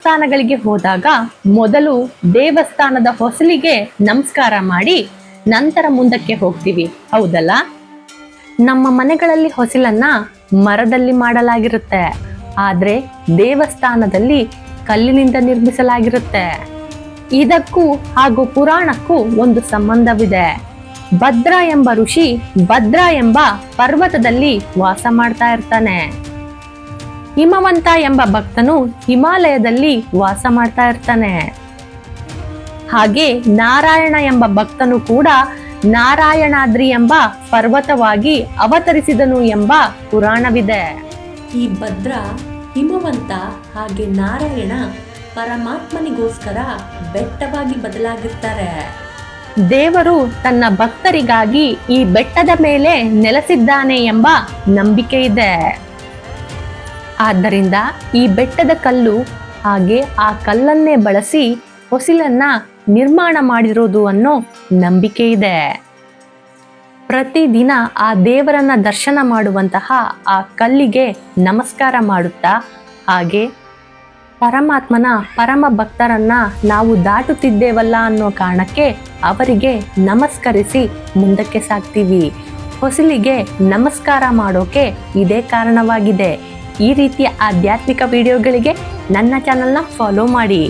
ಸ್ಥಾನಗಳಿಗೆ ಹೋದಾಗ ಮೊದಲು ದೇವಸ್ಥಾನದ ಹೊಸಲಿಗೆ ನಮಸ್ಕಾರ ಮಾಡಿ ನಂತರ ಮುಂದಕ್ಕೆ ಹೋಗ್ತೀವಿ. ಹೌದಲ್ಲ? ನಮ್ಮ ಮನೆಗಳಲ್ಲಿ ಹೊಸಲನ್ನ ಮರದಲ್ಲಿ ಮಾಡಲಾಗಿರುತ್ತೆ. ಆದ್ರೆ ದೇವಸ್ಥಾನದಲ್ಲಿ ಕಲ್ಲಿನಿಂದ ನಿರ್ಮಿಸಲಾಗಿರುತ್ತೆ. ಇದಕ್ಕೂ ಹಾಗೂ ಪುರಾಣಕ್ಕೂ ಒಂದು ಸಂಬಂಧವಿದೆ. ಭದ್ರ ಎಂಬ ಋಷಿ ಭದ್ರ ಎಂಬ ಪರ್ವತದಲ್ಲಿ ವಾಸ ಮಾಡ್ತಾ ಇರ್ತಾನೆ. ಹಿಮವಂತ ಎಂಬ ಭಕ್ತನು ಹಿಮಾಲಯದಲ್ಲಿ ವಾಸ ಮಾಡ್ತಾ ಇರ್ತಾನೆ. ಹಾಗೆ ನಾರಾಯಣ ಎಂಬ ಭಕ್ತನು ಕೂಡ ನಾರಾಯಣಾದ್ರಿ ಎಂಬ ಪರ್ವತವಾಗಿ ಅವತರಿಸಿದನು ಎಂಬ ಪುರಾಣವಿದೆ. ಈ ಭದ್ರ ಹಿಮವಂತ ಹಾಗೆ ನಾರಾಯಣ ಪರಮಾತ್ಮನಿಗೋಸ್ಕರ ಬೆಟ್ಟವಾಗಿ ಬದಲಾಗಿರ್ತಾರೆ. ದೇವರು ತನ್ನ ಭಕ್ತರಿಗಾಗಿ ಈ ಬೆಟ್ಟದ ಮೇಲೆ ನೆಲೆಸಿದ್ದಾನೆ ಎಂಬ ನಂಬಿಕೆ ಇದೆ ಆದ್ದರಿಂದ ಈ ಬೆಟ್ಟದ ಕಲ್ಲು ಹಾಗೆ ಆ ಕಲ್ಲನ್ನೇ ಬಳಸಿ ಹೊಸಿಲನ್ನ ನಿರ್ಮಾಣ ಮಾಡಿರೋದು ಅನ್ನೋ ನಂಬಿಕೆ ಇದೆ. ಪ್ರತಿದಿನ ಆ ದೇವರನ್ನ ದರ್ಶನ ಮಾಡುವಂತಹ ಆ ಕಲ್ಲಿಗೆ ನಮಸ್ಕಾರ ಮಾಡುತ್ತಾ ಹಾಗೆ ಪರಮಾತ್ಮನ ಪರಮ ಭಕ್ತರನ್ನ ನಾವು ದಾಟುತ್ತಿದ್ದೇವಲ್ಲ ಅನ್ನೋ ಕಾರಣಕ್ಕೆ ಅವರಿಗೆ ನಮಸ್ಕರಿಸಿ ಮುಂದಕ್ಕೆ ಸಾಗ್ತೀವಿ. ಹೊಸಲಿಗೆ ನಮಸ್ಕಾರ ಮಾಡೋಕೆ ಇದೇ ಕಾರಣವಾಗಿದೆ. ಈ ರೀತಿಯ ಆಧ್ಯಾತ್ಮಿಕ ವಿಡಿಯೋಗಳಿಗೆ ನನ್ನ ಚಾನಲ್ನ ಫಾಲೋ ಮಾಡಿ.